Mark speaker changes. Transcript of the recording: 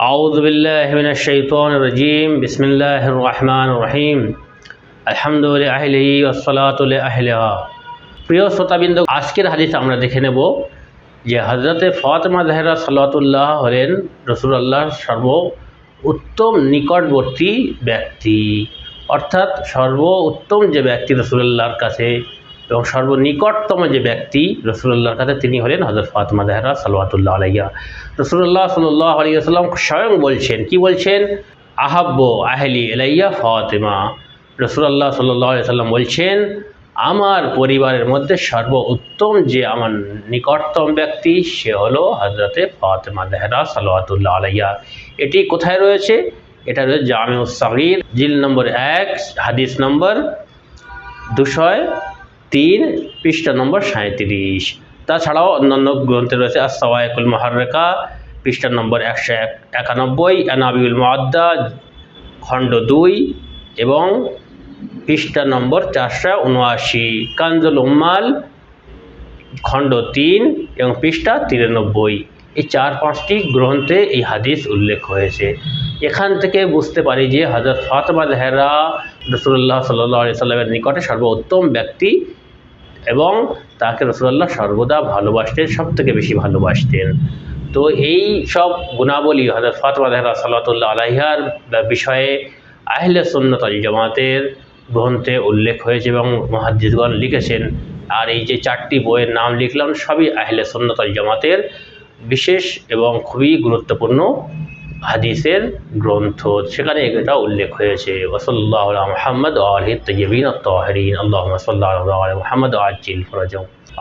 Speaker 1: أعوذ بالله من الشيطان الرجيم بسم الله الرحمن الرحيم الحمد لله والصلاة لأهلها প্রিয় শ্রোতাবৃন্দ আজকের হাদিস আমরা দেখে নেব যে হজরতে ফাতেমা জাহেরা সাল্লাতুল্লাহ হলেন রসুলাল্লাহর সর্ব উত্তম নিকটবর্তী ব্যক্তি অর্থাৎ সর্ব উত্তম যে ব্যক্তি রসুল্লাহর কাছে এবং সর্বনিকটতম যে ব্যক্তি রসুল্লাহর কাছে, তিনি হলেন হজরত ফাতেমা জাহেরা সাল্লাতুল্লাহ আলাইয়া রসুল্লাহ সাল্লাহ আলিয়াল্লাম স্বয়ং বলছেন, কি বলছেন? আহাব্ব আহলি এলাইয়া ফাতেমা। রসুল্লাহ সাল্লাহ সাল্লাম বলছেন, আমার পরিবারের মধ্যে সর্ব উত্তম যে আমার নিকটতম ব্যক্তি, সে হলো হজরতে ফাতেমা দেহরা সাল্লাতুল্লাহ আলাইয়া এটি কোথায় রয়েছে? এটা রয়েছে জামে সাগির, জিল নম্বর এক, হাদিস নম্বর দুশয় তিন, পৃষ্ঠা নম্বর সাঁত্রিশ তাছাড়াও অন্যান্য গ্রন্থে রয়েছে আসাওয়ায়কুল মহারেকা পৃষ্ঠা নম্বর একশো এক, একানব্বই এনাবিউল মহাদ্দা খণ্ড দুই এবং পৃষ্ঠা নম্বর চারশো উনআশি। কাঞ্জুল উম্মাল, খণ্ড তিন এবং পৃষ্ঠা তিরানব্বই। এই চার পাঁচটি গ্রন্থে এই হাদিস উল্লেখ হয়েছে। এখান থেকে বুঝতে পারি যে হজরত ফাতেমা জাহেরা রসুল্লাহ সাল্লাহ সাল্লামের নিকটে সর্বোত্তম ব্যক্তি এবং তাকে রসুল্লাহ সর্বদা ভালোবাসতেন সব থেকে বেশি ভালোবাসতেন। তো এই সব গুণাবলী হজরত ফাতেমা জাহেরা সাল্লাতুল্লাহ আলাইহার বিষয়ে আহলে সুন্নত আল জামাতের গ্রন্থে উল্লেখ হয়েছে এবং মহাদ্দিসগণ লিখেছেন। আর এই যে চারটি বইয়ের নাম লিখলাম, সবই আহলে সুন্নত আল জামাতের বিশেষ এবং খুবই গুরুত্বপূর্ণ হাদিসের গ্রন্থ, সেখানে এটা উল্লেখ হয়েছে। ওসল্লাহ মোহাম্মদ আলহিদ তৈবিন তহরিন আল্লাহ সাল্লাহ মোহাম্মদ আজিল ফরজম